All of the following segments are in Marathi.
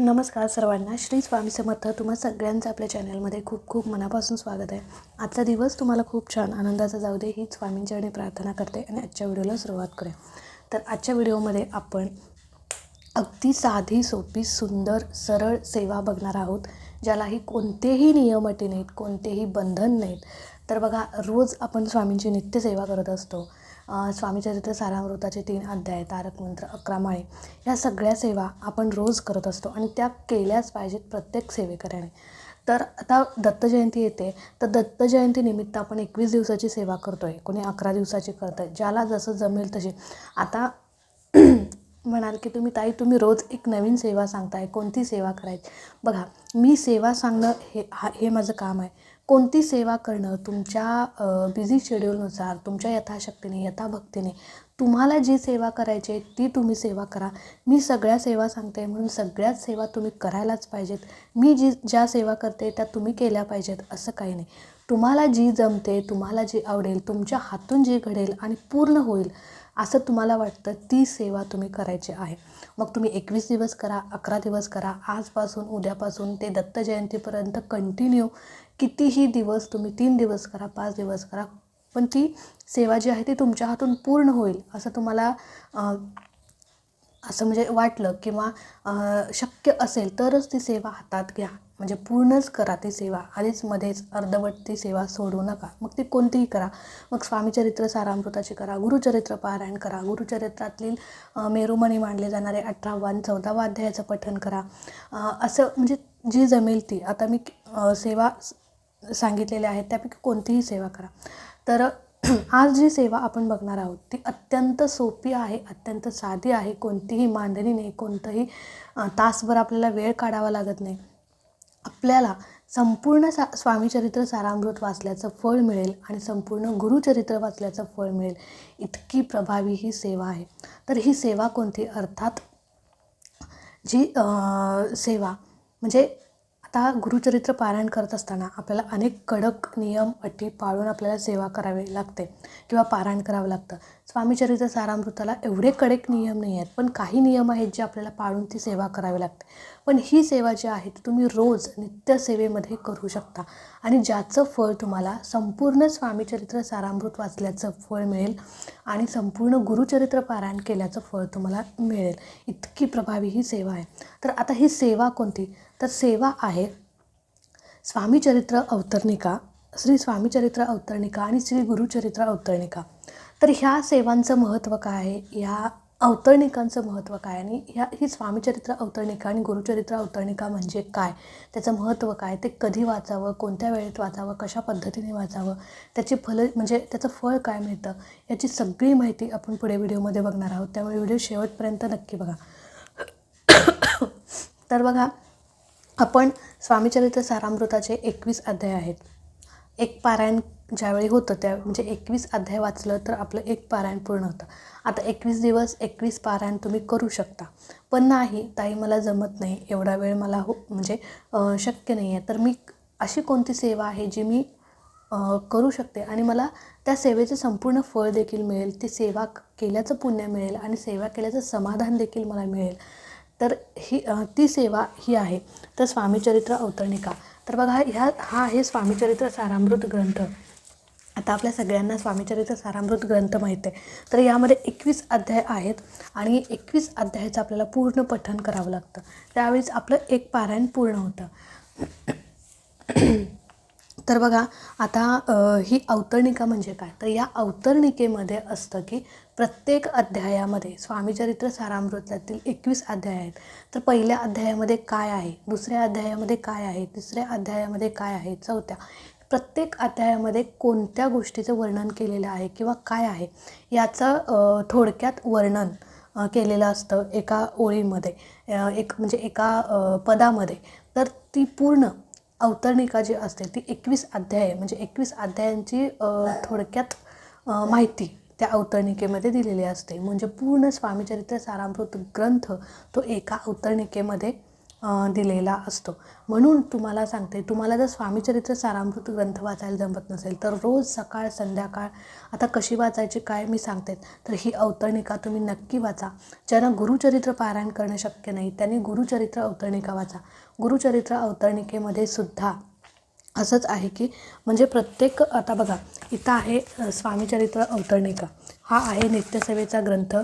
नमस्कार सर्वांना. श्री स्वामी समर्थ तुम्हा सगळ्यांचं आपल्या चॅनलमध्ये खूप खूप मनापासून स्वागत आहे. आजचा दिवस तुम्हाला खूप छान आनंदाचा जाऊ दे हीच स्वामींच्याकडे प्रार्थना करते आणि आजच्या व्हिडिओला सुरुवात करूया. तर आजच्या व्हिडिओमध्ये आपण अगदी साधी सोपी सुंदर सरळ सेवा बघणार आहोत ज्यालाही कोणतेही नियम अटी नाहीत कोणतेही बंधन नाहीत. तर बघा रोज आपण स्वामींची नित्यसेवा करत असतो. स्वामीचरित्र सारामृताचे तीन अध्याय तारक मंत्र अकरा माळे ह्या सगळ्या सेवा आपण रोज करत असतो आणि त्या केल्याच पाहिजेत प्रत्येक सेवेकऱ्याने. तर आता दत्त जयंती येते. तर दत्त जयंतीनिमित्त आपण एकवीस दिवसाची सेवा करतो आहे कोणी अकरा दिवसाची करत आहे ज्याला जसं जमेल तशी. आता म्हणाल की तुम्ही ताई तुम्ही रोज एक नवीन सेवा सांगताय. कोणती सेवा करायची? बघा मी सेवा सांगणं हे हा हे माझं काम आहे. कोणती सेवा करणं तुमच्या बिझी शेड्यूलनुसार तुमच्या यथाशक्तीने यथाभक्तीने तुम्हाला जी सेवा करायची आहे ती तुम्ही सेवा करा. मी सगळ्या सेवा सांगते म्हणून सगळ्याच सेवा तुम्ही करायलाच पाहिजेत. मी जी ज्या सेवा करते त्या तुम्ही केल्या पाहिजेत असं काही नाही. तुम्हाला जी जमते तुम्हाला जी आवडेल तुमच्या हातून जी घडेल आणि पूर्ण होईल असं तुम्हाला वाटतं ती सेवा तुम्ही करायची आहे. मग तुम्ही एकवीस दिवस करा अकरा दिवस करा आजपासून उद्यापासून ते दत्त जयंतीपर्यंत कंटिन्यू कितीही दिवस तुम्ही तीन दिवस करा पाच दिवस करा पण ती सेवा जी आहे ती तुमच्या हातून पूर्ण होईल असं तुम्हाला असं म्हणजे वाटलं किंवा शक्य असेल तरच ती सेवा हातात घ्या. म्हणजे पूर्णच करा ती सेवा. आधीच मध्येच अर्धवट ती सेवा सोडू नका. मग ती कोणतीही करा. मग स्वामीचरित्र सारामृताची करा. गुरुचरित्र पारायण करा. गुरुचरित्रातील मेरुमणी मांडले जाणारे अठरावा आणि चौदावा अध्यायाचं पठन करा. असं म्हणजे जी जमेल ती. आता मी सेवा सांगितलेल्या आहेत. त्यापैकी कोणतीही सेवा करा. तर आज जी सेवा आपण बघणार आहोत ती अत्यंत सोपी आहे अत्यंत साधी आहे. कोणतीही मांडणी नाही. कोणतंही तासभर आपल्याला वेळ काढावा लागत नाही. आपल्याला संपूर्ण सा स्वामीचरित्र सारामृत वाचल्याचं फळ मिळेल आणि संपूर्ण गुरुचरित्र वाचल्याचं फळ मिळेल. इतकी प्रभावी ही सेवा आहे. तर ही सेवा कोणती? अर्थात जी सेवा म्हणजे आता गुरुचरित्र पारायण करत असताना आपल्याला अनेक कडक नियम अटी पाळून आपल्याला सेवा करावी लागते किंवा पारायण करावं लागतं. स्वामीचरित्र सारामृताला एवढे कडक नियम नाही आहेत पण काही नियम आहेत जे आपल्याला पाळून ती सेवा करावी लागते. पण ही सेवा जी आहे ती तुम्ही रोज नित्यसेवेमध्ये करू शकता आणि ज्याचं फळ तुम्हाला संपूर्ण स्वामीचरित्र सारामृत वाचल्याचं फळ मिळेल आणि संपूर्ण गुरुचरित्र पारायण केल्याचं फळ तुम्हाला मिळेल. इतकी प्रभावी ही सेवा आहे. तर आता ही सेवा कोणती? तर सेवा आहे. स्वामीचरित्र अवतरणिका श्री स्वामीचरित्र अवतरणिका आणि श्री गुरुचरित्र अवतरणिका. तर ह्या सेवांचं महत्त्व काय आहे? ह्या अवतरणिकांचं महत्त्व काय आणि ह्या ही स्वामीचरित्र अवतरणिका आणि गुरुचरित्र अवतरणिका म्हणजे काय? त्याचं महत्त्व काय? ते कधी वाचावं? कोणत्या वेळेत वाचावं? कशा पद्धतीने वाचावं? त्याची फल म्हणजे त्याचं फळ काय मिळतं? याची सगळी माहिती आपण पुढे व्हिडिओमध्ये बघणार आहोत. त्यामुळे व्हिडिओ शेवटपर्यंत नक्की बघा. तर बघा आपण स्वामीचरित्र सारामृताचे एकवीस अध्याय आहेत. एक पारायण ज्यावेळी होतं त्या म्हणजे एकवीस अध्याय वाचलं तर आपलं एक पारायण पूर्ण होतं. आता एकवीस दिवस एकवीस पारायण तुम्ही करू शकता. पण नाही ताई मला जमत नाही एवढा वेळ मला हो म्हणजे शक्य नाही आहे. तर मी अशी कोणती सेवा आहे जी मी करू शकते? आणि मला त्या सेवेचं संपूर्ण फळ देखील मिळेल ती सेवा केल्याचं पुण्य मिळेल आणि सेवा केल्याचं समाधान देखील मला मिळेल. तर ही ती सेवा ही आहे. तर स्वामीचरित्र अवतरणिका तर बघा ह्या हा आहे स्वामीचरित्र सारामृत ग्रंथ. आता आपल्या सगळ्यांना स्वामीचरित्र सारामृत ग्रंथ माहीत आहे. तर यामध्ये एकवीस अध्याय आहेत आणि एकवीस अध्यायाचं आपल्याला पूर्ण पठण करावं लागतं. त्यावेळेस आपलं एक पारायण पूर्ण होतं. तर बघा आता ही अवतरणिका म्हणजे काय? तर या अवतरणिकेमध्ये असतं की प्रत्येक अध्यायामध्ये स्वामीचरित्र सारामृतातील एकवीस अध्याय आहेत. तर पहिल्या अध्यायामध्ये काय आहे? दुसऱ्या अध्यायामध्ये काय आहे? तिसऱ्या अध्यायामध्ये काय आहे? चौथ्या. प्रत्येक अध्यायामध्ये कोणत्या गोष्टीचं वर्णन केलेलं आहे किंवा काय आहे? याचं थोडक्यात वर्णन केलेलं असतं एका ओळीमध्ये एक म्हणजे एका पदामध्ये. तर ती पूर्ण अवतरणिका जी असते ती एकवीस अध्याय म्हणजे एकवीस अध्यायांची थोडक्यात माहिती त्या अवतरणिकेमध्ये दिलेली असते. म्हणजे पूर्ण स्वामीचरित्र सारामृत ग्रंथ तो एका अवतरणिकेमध्ये दिलेला असतो. म्हणून तुम्हाला सांगते तुम्हाला जर स्वामीचरित्र सारामृत ग्रंथ वाचायला जमत नसेल तर रोज सकाळ संध्याकाळ आता कशी वाचायची काय मी सांगते तर ही अवतरणिका तुम्ही नक्की वाचा. ज्यांना गुरुचरित्र पारायण करणं शक्य नाही त्यांनी गुरुचरित्र अवतरणिका वाचा. गुरुचरित्र अवतरणिकेमध्ये सुद्धा असंच आहे की म्हणजे प्रत्येक आता बघा इथं आहे स्वामीचरित्र अवतरणिका हा आहे नित्यसेवेचा ग्रंथ.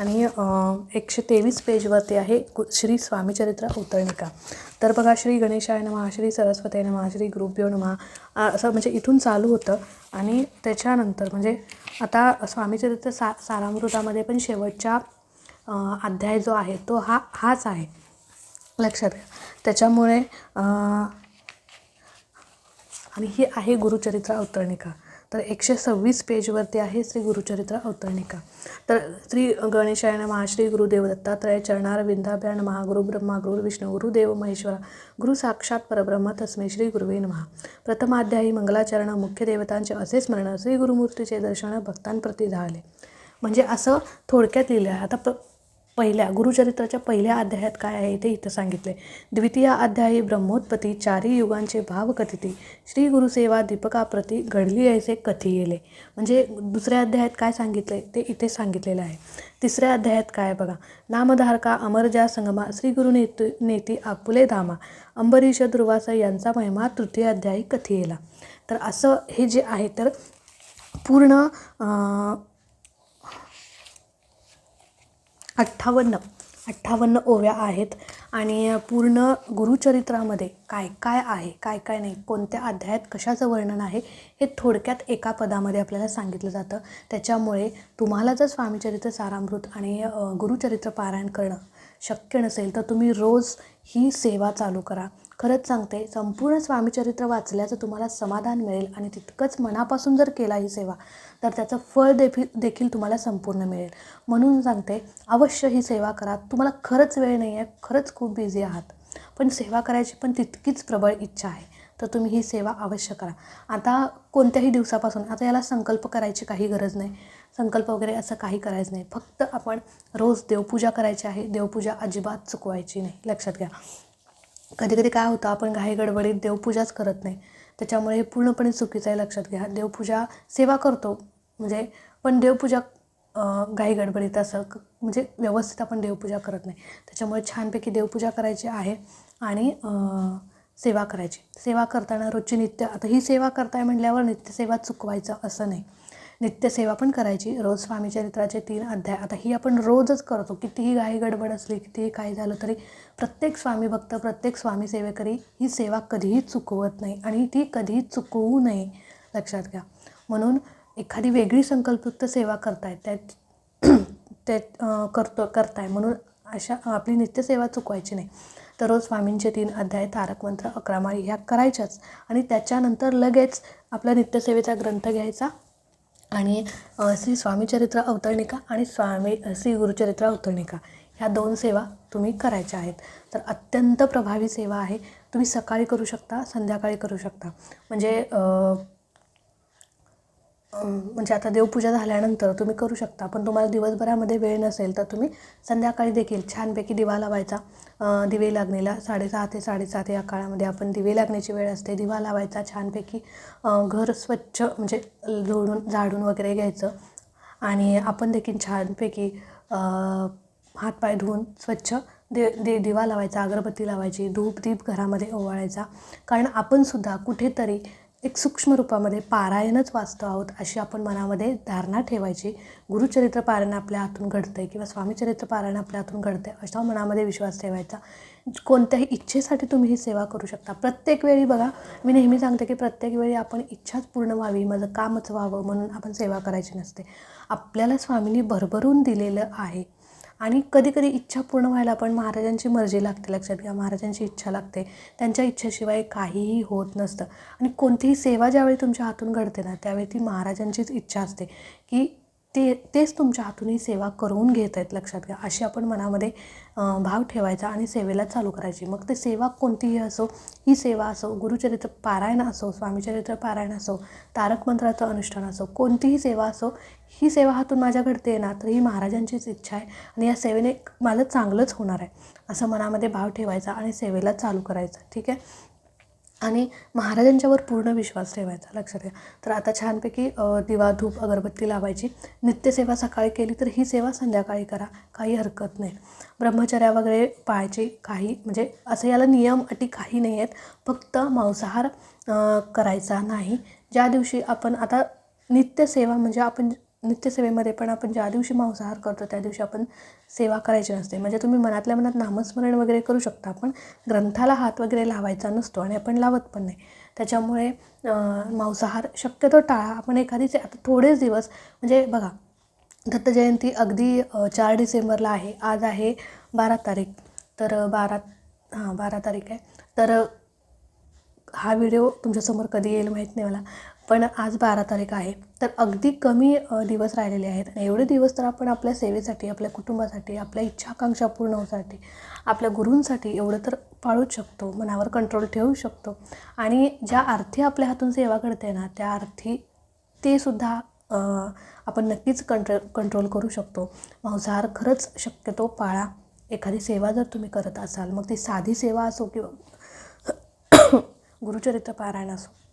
आणि एकशे तेवीस पेजवरती आहे गु श्री स्वामीचरित्र उतरणिका तर बघा श्री गणेशाय नमः श्री सरस्वती नमः श्री गुरुभ्यो नमः असं म्हणजे इथून चालू होतं. आणि त्याच्यानंतर म्हणजे आता स्वामीचरित्र सा सारामृतामध्ये पण शेवटच्या अध्याय जो आहे तो हा हाच आहे. लक्षात घ्या. त्याच्यामुळे आणि ही आहे गुरुचरित्र अवतरणिका तर एकशे सव्वीस पेजवरती आहे श्री गुरुचरित्र अवतरणिका तर श्री गणेशायन महाश्री गुरुदेव दत्तात्रय चरणार विंधाभ्यान महागुरु ब्रह्मा गुरु विष्णू गुरुदेव महेश्वरा गुरु साक्षात परब्रह्म तस्मै श्री गुरुवे महा प्रथमाध्यायी मंगलाचरण मुख्य देवतांचे असे स्मरण श्री गुरुमूर्तीचे दर्शन भक्तांप्रती झाले. म्हणजे असं थोडक्यात लिहिलं आहे. आता प पहिल्या गुरुचरित्राच्या पहिल्या अध्यायात काय आहे ते इथं सांगितले द्वितीय अध्यायी ब्रह्मोत्पत्ती चारी युगांचे भाव कथिती श्री गुरुसेवा दीपकाप्रती घडली ऐसे कथी येले म्हणजे दुसऱ्या अध्यायात काय सांगितले ते इथे सांगितलेलं आहे. तिसऱ्या अध्यायात काय आहे बघा. नामधारका अमरजा संगमा श्री गुरु नेतू नेती आपुले धामा अंबरीश ध्रुवासा यांचा महिमा तृतीय अध्यायी कथी येला तर असं हे जे आहे तर पूर्ण अठ्ठावन्न अठ्ठावन्न ओव्या आहेत. आणि पूर्ण गुरुचरित्रामध्ये काय काय आहे काय काय नाही कोणत्या अध्यायात कशाचं वर्णन आहे हे थोडक्यात एका पदामध्ये आपल्याला सांगितलं जातं. त्याच्यामुळे तुम्हाला जर स्वामीचरित्र सारामृत आणि गुरुचरित्र पारायण करणं शक्य नसेल तर तुम्ही रोज ही सेवा चालू करा. खरंच सांगते संपूर्ण स्वामीचरित्र वाचल्याचं तुम्हाला समाधान मिळेल आणि तितकंच मनापासून जर केला ही सेवा तर त्याचं फळ देखील देखील तुम्हाला संपूर्ण मिळेल. म्हणून सांगते अवश्य ही सेवा करा. तुम्हाला खरंच वेळ नाही आहे खरंच खूप बिझी आहात. पण सेवा करायची पण तितकीच प्रबळ इच्छा आहे. तर तुम्ही ही सेवा अवश्य करा. आता कोणत्याही दिवसापासून आता याला संकल्प करायची काही गरज नाही. संकल्प वगैरे असं काही करायचं नाही. फक्त आपण रोज देवपूजा करायची आहे. देवपूजा अजिबात चुकवायची नाही. लक्षात घ्या. कधी कधी काय होतं आपण घाई गडबडीत देवपूजाच करत नाही. त्याच्यामुळे हे पूर्णपणे चुकीचं आहे लक्षात घ्या. देवपूजा सेवा करतो. म्हणजे पण देवपूजा घाई गडबडीत असं म्हणजे व्यवस्थित आपण देवपूजा करत नाही. त्याच्यामुळे छानपैकी देवपूजा करायची आहे आणि सेवा करायची. सेवा करताना रोजची नित्य आता ही सेवा करताय म्हटल्यावर नित्यसेवा चुकवायचं असं नाही. नित्यसेवा पण करायची. रोज स्वामी चरित्राचे तीन अध्याय. आता ही आपण रोजच करतो. कितीही घाई गडबड असली कितीही काय झालं तरी प्रत्येक स्वामी भक्त प्रत्येक स्वामी सेवेकरी ही सेवा कधीही चुकवत नाही आणि ती कधीही चुकवू नये. लक्षात घ्या. म्हणून एखादी वेगळी संकल्पयुक्त सेवा करताय त्यात ते करतो करताय. म्हणून अशा आपली नित्यसेवा चुकवायची नाही. तर रोज स्वामींचे तीन अध्याय तारकमंत्र अकरामाळी ह्या करायच्याच आणि त्याच्यानंतर लगेच आपला नित्यसेवेचा ग्रंथ घ्यायचा. आणि श्री स्वामीचरित्र अवतरणिका आणि स्वामी श्री गुरुचरित्र अवतरणिका ह्या दोन सेवा तुम्ही करायच्या आहेत. तर अत्यंत प्रभावी सेवा आहे. तुम्ही सकाळी करू शकता संध्याकाळी करू शकता. म्हणजे म्हणजे आता देवपूजा झाल्यानंतर तुम्ही करू शकता पण तुम्हाला दिवसभरामध्ये वेळ नसेल तर तुम्ही संध्याकाळी देखील छानपैकी दिवा लावायचा दिवे लागणीला साडेसहा ते साडेसात या काळामध्ये आपण दिवे लागण्याची वेळ असते दिवा लावायचा छानपैकी घर स्वच्छ म्हणजे जोडून झाडून वगैरे घ्यायचं आणि आपण देखील छानपैकी हातपाय धुवून स्वच्छ दे दे दिवा लावायचा अगरबत्ती लावायची धूप दीप घरामध्ये ओवाळायचा. कारण आपणसुद्धा कुठेतरी एक सूक्ष्म रूपामध्ये पारायणच वाचतो आहोत अशी आपण मनामध्ये धारणा ठेवायची. गुरुचरित्र पारायण आपल्या हातून घडतं आहे किंवा स्वामीचरित्र पारायण आपल्या हातून घडतं आहे अशा मनामध्ये विश्वास ठेवायचा. कोणत्याही इच्छेसाठी तुम्ही ही सेवा करू शकता. प्रत्येक वेळी बघा मी नेहमी सांगते की प्रत्येक वेळी आपण इच्छाच पूर्ण व्हावी माझं कामच व्हावं म्हणून आपण सेवा करायची नसते. आपल्याला स्वामींनी भरभरून दिलेलं आहे. आणि कधी कधी इच्छा पूर्ण व्हायला पण महाराजांची मर्जी लागते लक्षात घ्या महाराजांची इच्छा लागते. त्यांच्या इच्छेशिवाय काहीही होत नसतं. आणि कोणतीही सेवा ज्यावेळी तुमच्या हातून घडते ना त्यावेळी ती महाराजांचीच इच्छा असते की ते तेच तुमच्या हातूनही सेवा करून घेत आहेत लक्षात घ्या. अशी आपण मनामध्ये भाव ठेवायचा आणि सेवेला चालू करायची. मग ते सेवा कोणतीही असो ही सेवा असो गुरुचरित्र पारायण असो स्वामीचरित्र पारायण असो तारक मंत्राचं अनुष्ठान असो कोणतीही सेवा असो ही सेवा हातून माझ्या घडते ना तर ही महाराजांचीच इच्छा आहे आणि या सेवेने माझं चांगलंच होणार आहे. असं मनामध्ये भाव ठेवायचा आणि सेवेला चालू करायचं. ठीक आहे? आणि महाराजांच्यावर पूर्ण विश्वास ठेवायचा लक्षात घ्या तर आता छानपैकी दिवा धूप अगरबत्ती लावायची. नित्यसेवा सकाळी केली तर ही सेवा संध्याकाळी करा. काही हरकत नाही. ब्रह्मचर्या वगैरे पाळायची काही म्हणजे असं याला नियम अटी काही नाही आहेत. फक्त मांसाहार करायचा नाही. ज्या दिवशी आपण आता नित्यसेवा म्हणजे आपण नित्यसेवेमध्ये पण आपण ज्या दिवशी मांसाहार करतो त्या दिवशी आपण सेवा करायची नसते. म्हणजे तुम्ही मनातल्या मनात नामस्मरण वगैरे करू शकता पण ग्रंथाला हात वगैरे लावायचा नसतो आणि आपण लावत पण नाही. त्याच्यामुळे मांसाहार शक्यतो टाळा. आपण एखादीच आता थोडेच दिवस म्हणजे बघा दत्त जयंती अगदी चार डिसेंबरला आहे. आज आहे बारा तारीख. तर बारा हां बारा तारीख आहे. तर हा व्हिडिओ तुमच्यासमोर कधी येईल माहीत नाही मला. पण आज बारा तारीख आहे. तर अगदी कमी दिवस राहिलेले आहेत. आणि एवढे दिवस तर आपण आपल्या सेवेसाठी आपल्या कुटुंबासाठी आपल्या इच्छाकांक्षा पूर्ण होण्यासाठी आपल्या गुरूंसाठी एवढं तर पाळूच शकतो. मनावर कंट्रोल ठेवू शकतो. आणि ज्या अर्थी आपल्या हातून सेवा घडते ना त्या अर्थी ते सुद्धा आपण नक्कीच कंट्रो कंट्रोल करू शकतो. मांसाहार खरंच शक्यतो पाळा. एखादी सेवा जर तुम्ही करत असाल मग ती साधी सेवा असो किंवा गुरुचरित्र पारायण असो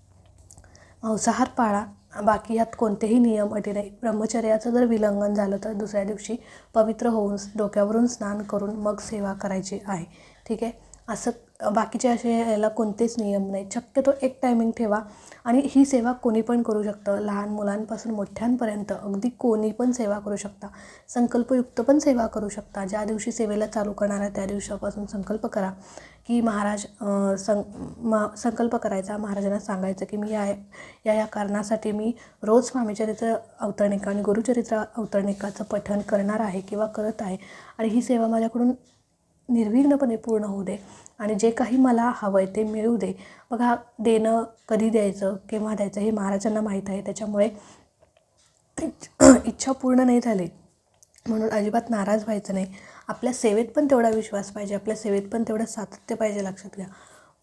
मांसाहार पाळा. बाकी यात कोणतेही नियम अटी नाही ब्रह्मचर्याचं जर विलंघन झालं तर दुसऱ्या दिवशी पवित्र होऊन डोक्यावरून स्नान करून मग सेवा करायची आहे. ठीक आहे? असं बाकीचे असे याला कोणतेच नियम नाही शक्यतो एक टायमिंग ठेवा आणि ही सेवा कोणी पण करू शकतं. लहान मुलांपासून मोठ्यांपर्यंत अगदी कोणी पण सेवा करू शकता. संकल्पयुक्त पण सेवा करू शकता. ज्या दिवशी सेवेला चालू करणार आहे त्या दिवसापासून संकल्प करा. की महाराज सं मा संकल्प करायचा. महाराजांना सांगायचं की मी या या या कारणासाठी मी रोज स्वामीचरित्र अवतरणिका आणि गुरुचरित्र अवतरणिकाचं पठण करणार आहे किंवा करत आहे. आणि ही सेवा माझ्याकडून निर्विघ्नपणे पूर्ण होऊ दे आणि जे काही मला हवं आहे ते मिळू दे. बघा देणं कधी द्यायचं केव्हा द्यायचं हे महाराजांना माहीत आहे. त्याच्यामुळे इच्छा पूर्ण नाही झाली. म्हणून अजिबात नाराज व्हायचं नाही. आपल्या सेवेत पण तेवढा विश्वास पाहिजे आपल्या सेवेत पण तेवढं सातत्य पाहिजे लक्षात घ्या.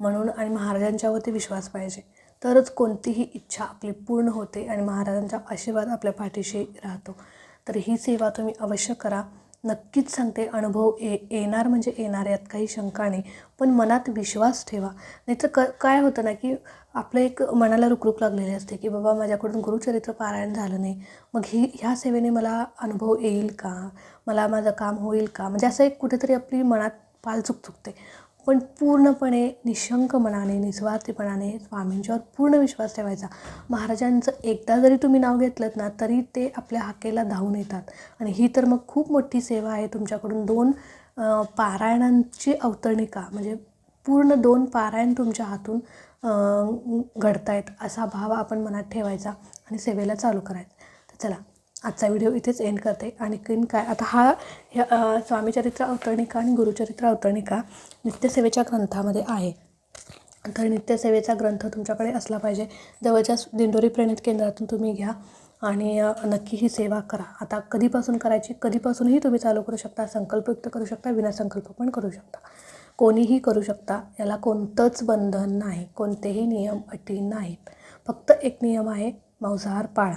म्हणून आणि महाराजांच्यावरती विश्वास पाहिजे. तरच कोणतीही इच्छा आपली पूर्ण होते आणि महाराजांचा आशीर्वाद आपल्या पाठीशी राहतो. तर ही सेवा तुम्ही अवश्य करा. नक्कीच सांगते अनुभव ये येणार म्हणजे येणार यात काही शंका नाही. पण मनात विश्वास ठेवा. नाहीतर क काय होतं ना की आपलं एक मनाला रुकरुक लागलेली असते की बाबा माझ्याकडून गुरुचरित्र पारायण झालं नाही. मग ही ह्या सेवेने मला अनुभव येईल का? मला माझं काम होईल का? म्हणजे असं एक कुठेतरी आपली मनात पाल चुक चुकते पण पूर्णपणे निशंक मनाने निस्वार्थीपणाने स्वामींच्यावर पूर्ण विश्वास ठेवायचा. महाराजांचं एकदा जरी तुम्ही नाव घेतलं ना तरी ते आपल्या हाकेला धावून येतात. आणि ही तर मग खूप मोठी सेवा आहे तुमच्याकडून. दोन पारायणांची अवतरणिका म्हणजे पूर्ण दोन पारायण तुमच्या हातून घडतायत असा भाव आपण मनात ठेवायचा आणि सेवेला चालू करायचा. तर चला आजचा व्हिडिओ इथेच एंड करते. आणखीन काय आता हा ह्या स्वामीचरित्र अवतरणिका आणि गुरुचरित्र अवतरणिका नित्यसेवेच्या ग्रंथामध्ये आहे. तर नित्यसेवेचा ग्रंथ तुमच्याकडे असला पाहिजे. जवळच्या दिंडोरी प्रणित केंद्रातून तुम्ही घ्या आणि नक्की ही सेवा करा. आता कधीपासून करायची? कधीपासूनही तुम्ही चालू करू शकता संकल्पयुक्त करू शकता विनासंकल्प पण करू शकता. कोणीही करू शकता याला कोणतंच बंधन नाही. कोणतेही नियम अटी नाहीत. फक्त एक नियम आहे मांसाहार पाळा.